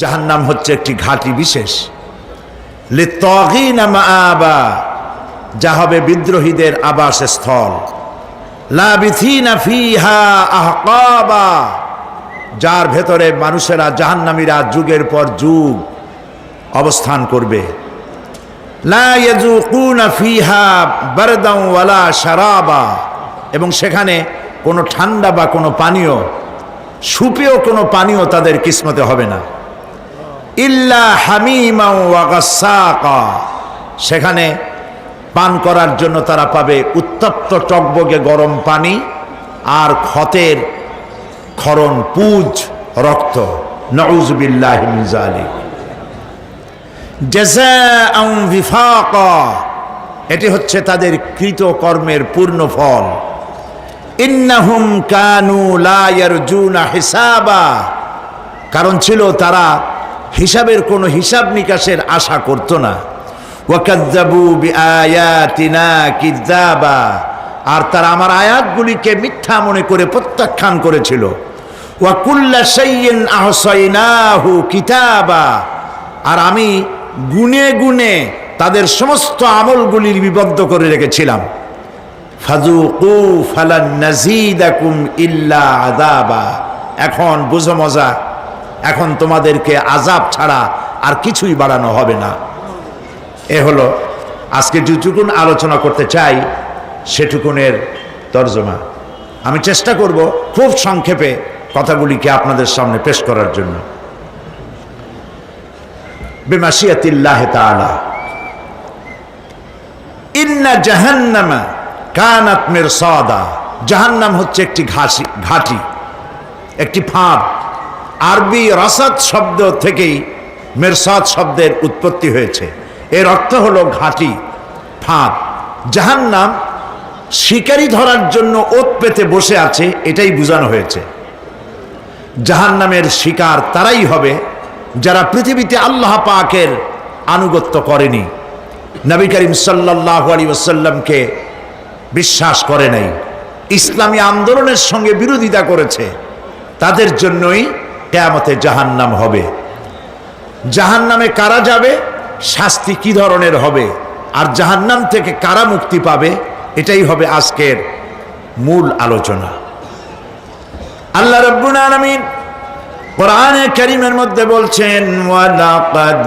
জাহান্নাম হচ্ছে একটি ঘাটি বিশেষ। যা হবে বিদ্রোহীদের আবাস স্থল যার ভেতরে মানুষেরা জাহান্নামীরা যুগের পর যুগ অবস্থান করবে। শারাবা, এবং সেখানে কোনো ঠান্ডা বা কোনো পানীয় সুপেও কোনো পানীয় তাদের কিসমতে হবে না। ইল্লা হামিমা ওয়া গাসসাকা সেখানে পান করার জন্য তারা পাবে উত্তপ্ত টকবগে গরম পানি আর ক্ষতের ক্ষরণ, পুজ, রক্ত। নউজবিল্লাহ বিফাকা। এটি হচ্ছে তাদের কৃত কর্মের পূর্ণ ফল। ইন্নাহুম কানু লা ইয়ারজুনা হিসাবা। কারণ ছিল তারা হিসাবের কোনো হিসাব নিকাশের আশা করত না। আর তারা আমার আয়াতগুলিকে মিথ্যা মনে করে প্রত্যাখ্যান করেছিল। ওয়া কুল্লা শাইইন আহসাইনাহু কিতাবা। আর আমি গুনে গুনে তাদের সমস্ত আমলগুলি বিবদ্ধ করে রেখেছিলাম। ফালান নাজিদাকুম ইল্লা আযাবা। এখন বুঝো মজা এখন তোমাদেরকে আজাব ছাড়া আর কিছুই বাড়ানো হবে না। এ হলো আজকে যেটুকুন আলোচনা করতে চাই, সেটুকুনের তর্জমা। আমি চেষ্টা করব খুব সংক্ষেপে কথাগুলিকে আপনাদের সামনে পেশ করার জন্য। ইন্না জাহান্নামা জাহান্নাম হচ্ছে একটি ঘাসি ঘাটি, একটি ফাঁদ। আরবি রাসাদ শব্দ থেকেই মেরসাদ শব্দের উৎপত্তি হয়েছে। এর অর্থ হলো ঘাটি, ফাঁদ। জাহান্নাম শিকারি ধরার জন্য ওত পেতে বসে আছে, এটাই বোঝানো হয়েছে। জাহান্নামের শিকার তারাই হবে যারা পৃথিবীতে আল্লাহ পাকের আনুগত্য করেনি। নবী করিম সাল্লাহ আলী ওসাল্লামকে বিশ্বাস করে নাই। ইসলামী আন্দোলনের সঙ্গে বিরোধিতা করেছে। তাদের জন্যই কেয়ামতে জাহান্নাম হবে। জাহান্নামে কারা যাবে? শাস্তি কি ধরনের হবে? আর জাহান্নাম থেকে কারা মুক্তি পাবে? এটাই হবে আজকের মূল আলোচনা। আল্লাহ রব্বুল আলামিন কোরআনে কারীমের মধ্যে বলছেন, ওয়ালাকাদ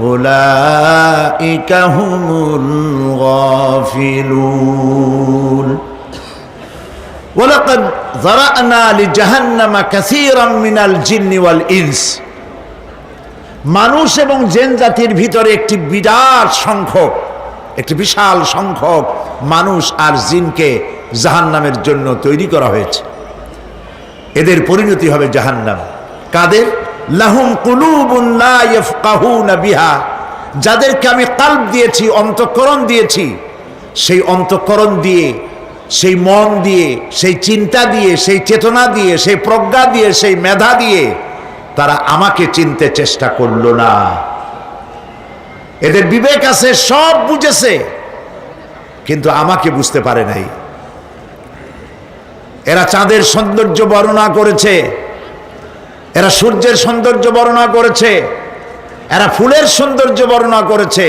أولئك هم الغافلون ولقد ذرأنا لجهنم كثيرا من الجن والإنس মানুষ এবং জেন জাতির ভিতরে একটি বিরাট সংখ্যক একটি বিশাল সংখ্যক মানুষ আর জিনকে জাহান্নামের জন্য তৈরি করা হয়েছে এদের পরিণতি হবে জাহান্নাম কাদের লাহুম বিহা। যাদেরকে আমি কাল্ব দিয়েছি, অন্তঃকরণ দিয়েছি, সেই অন্তঃকরণ দিয়ে, সেই মন দিয়ে, সেই চিন্তা দিয়ে, সেই চেতনা দিয়ে, সেই প্রজ্ঞা দিয়ে, সেই মেধা দিয়ে তারা আমাকে চিনতে চেষ্টা করল না। এদের বিবেক আছে, সব বুঝেছে, কিন্তু আমাকে বুঝতে পারে নাই। এরা চাঁদের সৌন্দর্য বর্ণনা করেছে। এরা সূর্যের সৌন্দর্য বর্ণনা করেছে, এরা ফুলের সৌন্দর্য বর্ণনা করেছে,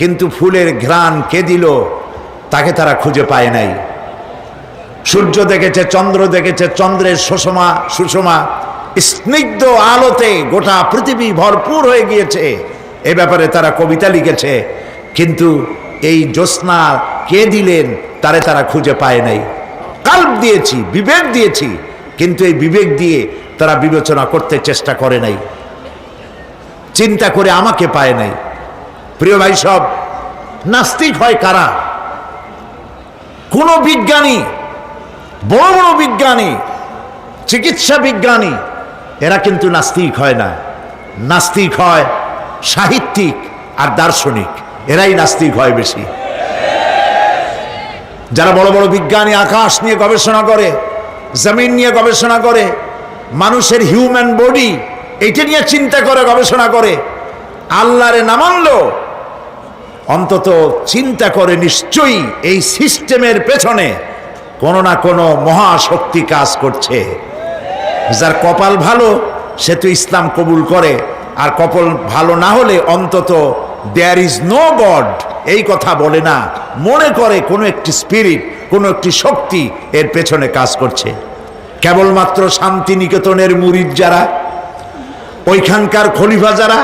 কিন্তু ফুলের ঘ্রাণ কে দিল, তাকে তারা খুঁজে পায় নাই। সূর্য দেখেছে, চন্দ্র দেখেছে, চন্দ্রের সুষমা সুষমা, স্নিগ্ধ আলোতে গোটা পৃথিবী ভরপুর হয়ে গিয়েছে। এ ব্যাপারে তারা কবিতা লিখেছে, কিন্তু এই জ্যোৎস্না কে দিলেন, তারে তারা খুঁজে পায় নাই। কাল্প দিয়েছি, বিবেক দিয়েছি, কিন্তু এই বিবেক দিয়ে তারা বিবেচনা করতে চেষ্টা করে নাই। চিন্তা করে আমাকে পায় নাই। প্রিয় ভাই সব, নাস্তিক হয় কারা? কোন বিজ্ঞানী, বড় বড় বিজ্ঞানী, চিকিৎসা বিজ্ঞানী, এরা কিন্তু নাস্তিক হয় না। নাস্তিক হয় সাহিত্যিক আর দার্শনিক। এরাই নাস্তিক হয় বেশি। যারা বড় বড় বিজ্ঞানী আকাশ নিয়ে গবেষণা করে, জমিন নিয়ে গবেষণা করে মানুষের হিউম্যান বডি এইটা নিয়ে চিন্তা করে, গবেষণা করে। আল্লাহরে না মানলো, অন্তত চিন্তা করে নিশ্চয়ই এই সিস্টেমের পেছনে কোনো না কোনো মহাশক্তি কাজ করছে। যার কপাল ভালো, সে তো ইসলাম কবুল করে। আর কপাল ভালো না হলে অন্তত দেয়ার ইজ নো গড এই কথা বলে না। মনে করে কোনো একটি স্পিরিট কোনো একটি শক্তি এর পেছনে কাজ করছে। কেবলমাত্র শান্তিনিকেতনের মুরিদ যারা, ওইখানকার খলিফা যারা,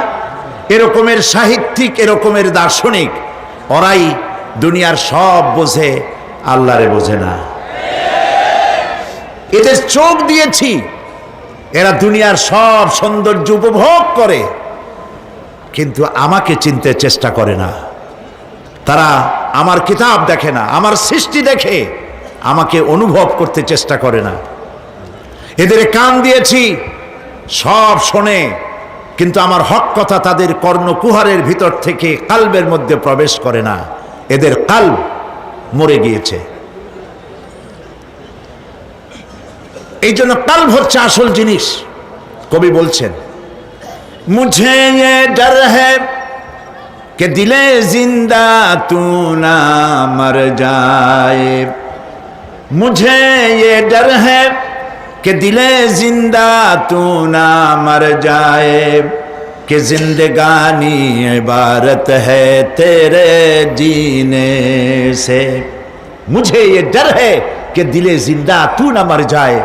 এরকমের সাহিত্যিক, এরকমের দার্শনিক, ওরাই দুনিয়ার সব বোঝে, আল্লাহরে বোঝে না। এদের চোখ দিয়েছি, এরা দুনিয়ার সব সৌন্দর্য উপভোগ করে, কিন্তু আমাকে চিনতে চেষ্টা করে না। তারা আমার কিতাব দেখে না, আমার সৃষ্টি দেখে আমাকে অনুভব করতে চেষ্টা করে না। এদের কান দিয়েছি, সব শোনে, কিন্তু আমার হক কথা তাদের কর্ণকুহারের ভিতর থেকে কাল্বের মধ্যে প্রবেশ করে না। এদের কাল মরে গিয়েছে। এই জন্য কাল্ব হচ্ছে আসল জিনিস, কবি বলছেন। মুঝে ডর হ্যাঁ কে দিলে জিন্দা তু না মর যায়। মুঝে ডর হ্যাঁ কে দিলে জিন্দা তু না মর যায়, কে زندگانی عبارت ہے تیرے جینے سے مجھے یہ ڈر ہے জিন্দা তু না মর যায়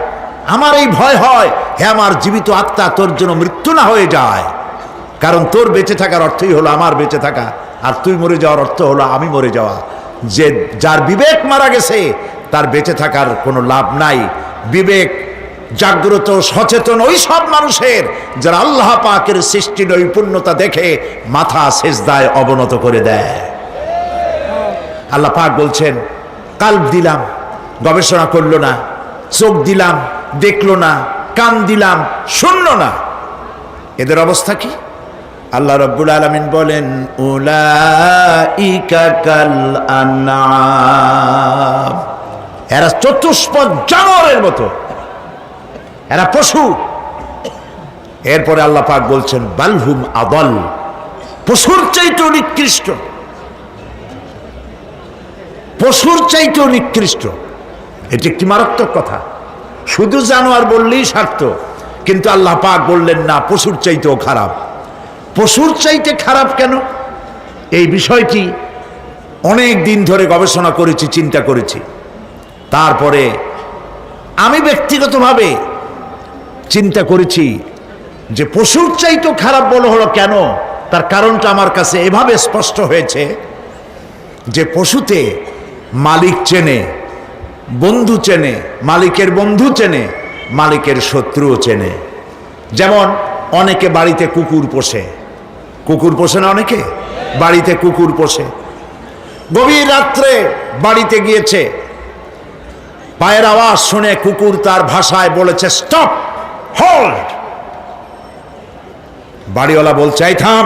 আমার এই ভয় হয় হে আমার জীবিত আত্মা তোর জন্য মৃত্যু না হয়ে যায়। কারণ তোর বেঁচে থাকার অর্থই হলো আমার বেঁচে থাকা, আর তুই মরে যাওয়ার অর্থ হলো আমি মরে যাওয়া। যে যার বিবেক মারা গেছে, তার বেঁচে থাকার কোনো লাভ নাই। বিবেক জাগ্রত সচেতন ওই সব মানুষের যারা আল্লাহ পাকের সৃষ্টি নৈপুণ্যতা দেখে মাথা সেজদায় অবনত করে দেয়। আল্লাহ পাক বলছেন, কাল্প দিলাম, গবেষণা করল না, চোখ দিলাম, দেখল না, কান দিলাম, শুনল না। এদের অবস্থা কি? আল্লাহ রব্বুল আলমিন বলেন। এরা চতুষ্পদ জানোয়ারের মতো। এরা পশু। এরপরে আল্লাহ পাক বলছেন, বালহুম আদল, পশুর চাইতে নিকৃষ্ট। পশুর চাইতেও নিকৃষ্ট। এটি একটি মারাত্মক কথা। শুধু জানোয়ার বললেই স্বার্থ কিন্তু আল্লাহ পাক বললেন, না, পশুর চাইতেও খারাপ। পশুর চাইতে খারাপ কেন? এই বিষয়টি অনেক দিন ধরে গবেষণা করেছি, চিন্তা করেছি। তারপরে আমি ব্যক্তিগতভাবে চিন্তা করেছি যে পশুর চাইতেও খারাপ বলো হলো কেন? তার কারণটা আমার কাছে এভাবে স্পষ্ট হয়েছে যে পশুতে মালিক চেনে, বন্ধু চেনে, মালিকের বন্ধু চেনে, মালিকের শত্রুও চেনে। যেমন অনেকে বাড়িতে কুকুর পোষে। কুকুর পোষে না অনেকে? বাড়িতে কুকুর পোষে। গভীর রাত্রে বাড়িতে গিয়েছে। পায়ের আওয়াজ শুনে কুকুর তার ভাষায় বলেছে, স্টপ! হোল্ড বাড়িওয়ালা বলছে, এই থাম।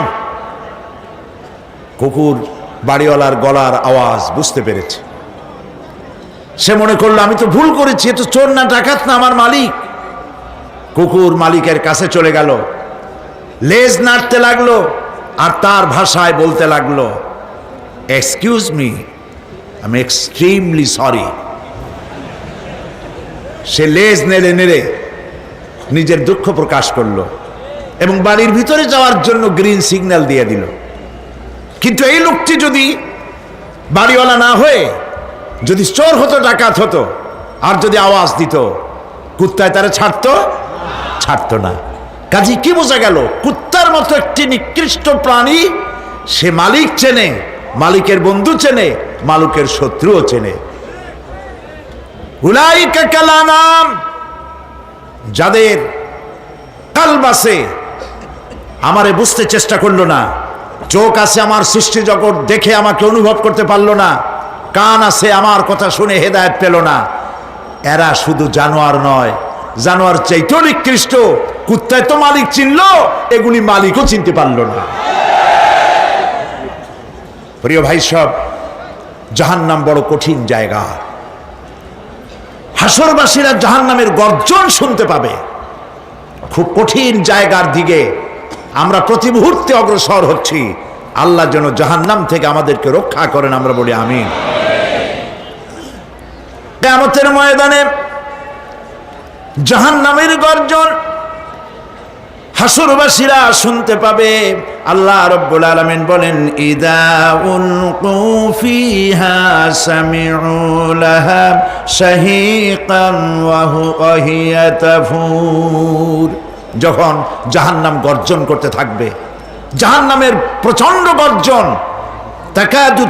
কুকুর বাড়িওয়ালার গলার আওয়াজ বুঝতে পেরেছে। সে মনে করল, আমি তো ভুল করেছি, এ তো চোর না, ডাকাত না, আমার মালিক। কুকুর মালিকের কাছে চলে গেল। লেজ নাড়তে লাগল আর তার ভাষায় বলতে লাগল এক্সকিউজ মি আমি এক্সট্রিমলি সরি সে লেজ নেড়ে নেড়ে নিজের দুঃখ প্রকাশ করল এবং বাড়ির ভিতরে যাওয়ার জন্য গ্রিন সিগন্যাল দিয়ে দিল। কিন্তু এই লোকটি যদি বাড়িওয়ালা না হয়ে, যদি চোর হতো, ডাকাত হতো, আর যদি আওয়াজ দিত, কুত্তায় তারা ছাড়তো? ছাড়তো না। কাজী কি বোঝা গেল? কুত্তার মতো একটি নিকৃষ্ট প্রাণী সে মালিক চেনে, মালিকের বন্ধু চেনে, মালিকের শত্রুও চেনে। উলাইকা কালানাম যাদের কালবাসে আমারে বুঝতে চেষ্টা করল না। চোখ আছে আমার সৃষ্টি জগৎ, দেখে আমাকে অনুভব করতে পারল না। কান আছে আমার কথা শুনে হেদায়ত পেল না। এরা শুধু জানোয়ার নয়, জানোয়ার চাইতেও নিকৃষ্ট কুত্তায় তো মালিক চিনল, এগুলি মালিকও চিনতে পারল না। প্রিয় ভাই সব, জাহান্নাম বড় কঠিন জায়গা। হাসরবাসীরা জাহান্নামের গর্জন শুনতে পাবে। খুব কঠিন জায়গার দিকে আমরা প্রতি মুহূর্তে অগ্রসর হচ্ছি। আল্লাহ যেন জাহান্নাম থেকে আমাদেরকে রক্ষা করেন, আমরা বলি আমি কেমতের ময়দানে জাহান্নামের গর্জন হাসরবাসীরা শুনতে পাবে। আল্লাহ রব্বুল আলামিন বলেন হুয়া হিয়া তাফুর। যখন গর্জন করতে থাকবে, জাহান্নামের প্রচণ্ড গর্জন, তাকাদু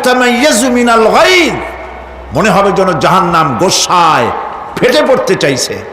মনে হবে যেন জাহান্নাম গোসায় ফেটে পড়তে চাইছে।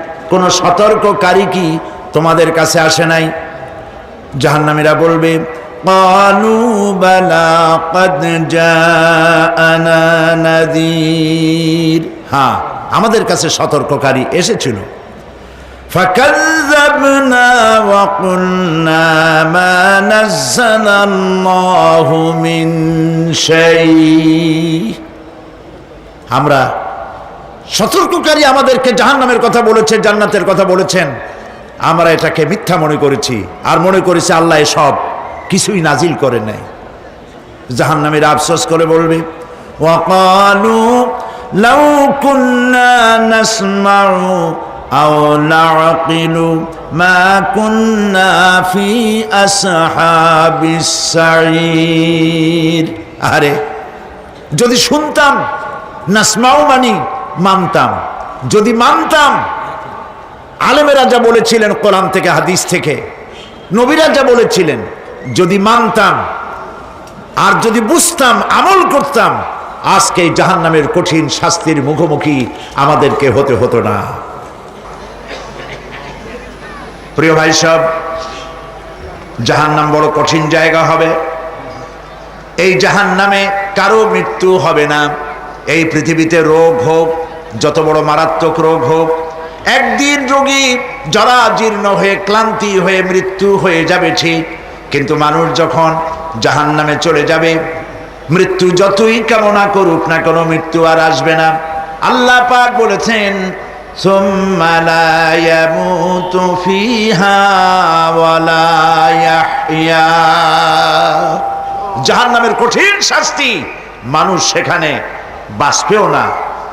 কোনো সতর্ককারী কি তোমাদের কাছে আসে নাই জাহান্নামীরা বলবে قالوا بلى قد جاءنا نذير হ্যাঁ আমাদের কাছে সতর্ককারী এসেছিল فكذبنا وقلنا ما نزل الله من شيء আমরা সতর্ককারী আমাদেরকে জাহান্নামের কথা বলেছে জান্নাতের কথা বলেছেন। আমরা এটাকে মিথ্যা মনে করেছি, আর মনে করেছি আল্লাহ সব কিছুই নাজিল করে নাই। জাহান্নামের আফসোস করে বলবে লাউ আও মা আরে, যদি শুনতাম নাসমাও মানি মানতাম। যদি মানতাম, আলেমেরা যা বলেছিলেন কোরআন থেকে, হাদিস থেকে। নবীরা যা বলেছিলেন, যদি মানতাম আর যদি বুঝতাম, আমল করতাম, আজকে এই জাহান্নামের কঠিন শাস্তির মুখোমুখি আমাদেরকে হতে হতো না। প্রিয় ভাই সব জাহান্নাম বড় কঠিন জায়গা হবে। এই জাহান্নামে কারও মৃত্যু হবে না। এই পৃথিবীতে রোগ হোক যত বড় মারাত্মক রোগ হোক, একদিন রোগী জরাজীর্ণ হয়ে, ক্লান্তি হয়ে, মৃত্যু হয়ে যাবে ঠিক, কিন্তু মানুষ যখন জাহান নামে চলে যাবে, মৃত্যু যতই কামনা করুক না কোনো মৃত্যু আর আসবে না। আল্লাহ পাক বলেছেন জাহান নামের কঠিন শাস্তি মানুষ সেখানে বাঁচবেও না।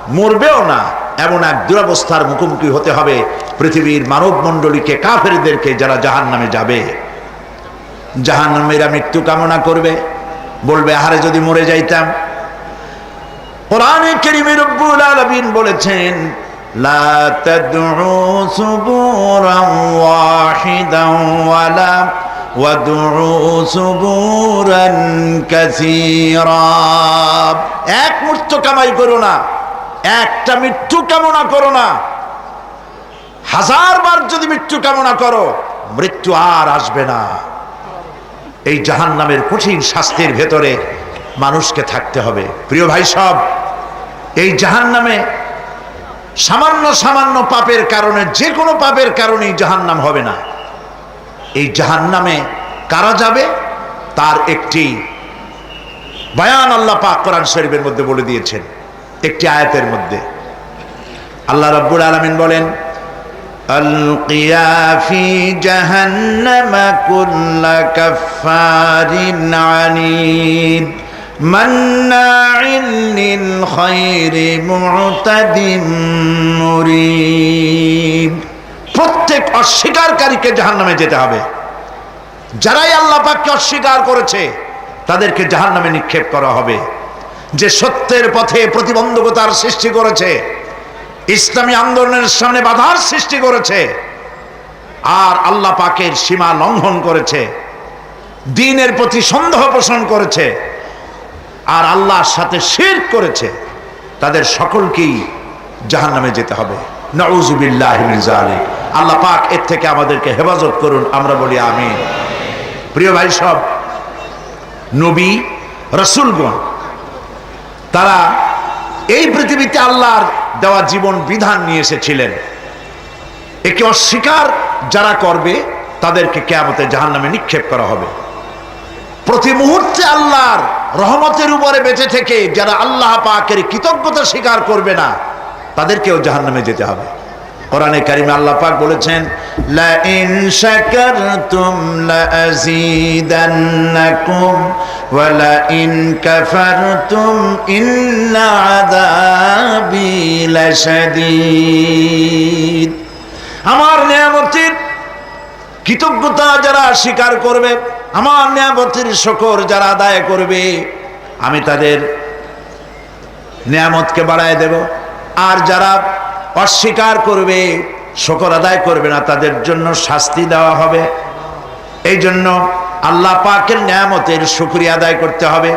মরবেও না এমন এক দুরবস্থার মুখোমুখি হতে হবে পৃথিবীর মানব মণ্ডলীকে কাফেরদেরকে যারা জাহান নামে যাবে জাহান নামেরা মৃত্যু কামনা করবে বলবে আহারে যদি মরে যাইতাম কোরআনে কেরিমে রব্বুল আলামিন বলেছেন লা তাদউ সুবুরান ওয়াহিদান ওয়ালা وادعوا سبورا كثيرا এক মৃত্যু কামাই করো না একটা মৃত্যু কামনা করো না। হাজার বার যদি মৃত্যু কামনা করো, মৃত্যু আর আসবে না। এই জাহান নামের কঠিন শাস্তির ভেতরে মানুষকে থাকতে হবে। প্রিয় ভাই সব, এই জাহান নামে সামান্য সামান্য পাপের কারণে যে কোনো পাপের কারণেই জাহান নাম হবে না। এই জাহান নামে কারা যাবে? তার একটি বয়ান আল্লাহ পাক কোরআন শরীফের মধ্যে বলে দিয়েছেন। একটি আয়াতের মধ্যে। আল্লাহ রব্বুল আলমিন বলেন প্রত্যেক অস্বীকারীকে জাহান নামে যেতে হবে। যারাই আল্লাপাককে অস্বীকার করেছে, তাদেরকে জাহান নামে নিক্ষেপ করা হবে। যে সত্যের পথে প্রতিবন্ধকতার সৃষ্টি করেছে, ইসলামী আন্দোলনের সামনে বাধার সৃষ্টি করেছে, আর আল্লাহ পাকের সীমা লঙ্ঘন করেছে, দিনের প্রতি সন্দেহ পোষণ করেছে, আর আল্লাহর সাথে শের করেছে, তাদের সকলকেই জাহান নামে যেতে হবে। নউজুবিল্লাহ আল্লাহ পাক এর থেকে আমাদেরকে হেফাজত করুন, আমরা বলি আমি প্রিয় ভাই সব, নবী, রসুলগণ তারা এই পৃথিবীতে আল্লাহর দেওয়া জীবন বিধান নিয়ে এসেছিলেন। একে অস্বীকার যারা করবে, তাদেরকে কেয়ামতে জাহান নামে নিক্ষেপ করা হবে। প্রতি মুহূর্তে আল্লাহর রহমতের উপরে বেঁচে থেকে যারা আল্লাহ পাকের কৃতজ্ঞতা স্বীকার করবে না, তাদেরকেও জাহান নামে যেতে হবে। কোরআনে কারিমে আল্লাহ পাক বলেছেন, লা ইন শাকারতুম লা আযীদান্নাকুম ওয়া লা ইন কাফারতুম ইন্না আযাবি লাশাদীদ। আমার নিয়ামতের কৃতজ্ঞতা যারা স্বীকার করবে, আমার নিয়ামতের শকর যারা আদায় করবে, আমি তাদের নিয়ামতকে বাড়ায় দেব। আর যারা অস্বীকার করবে, শকর আদায় করবে না, তাদের জন্য শাস্তি দেওয়া হবে। এই জন্য আল্লাহ পাকের নিয়ামতের শুক্রিয়া আদায় করতে হবে।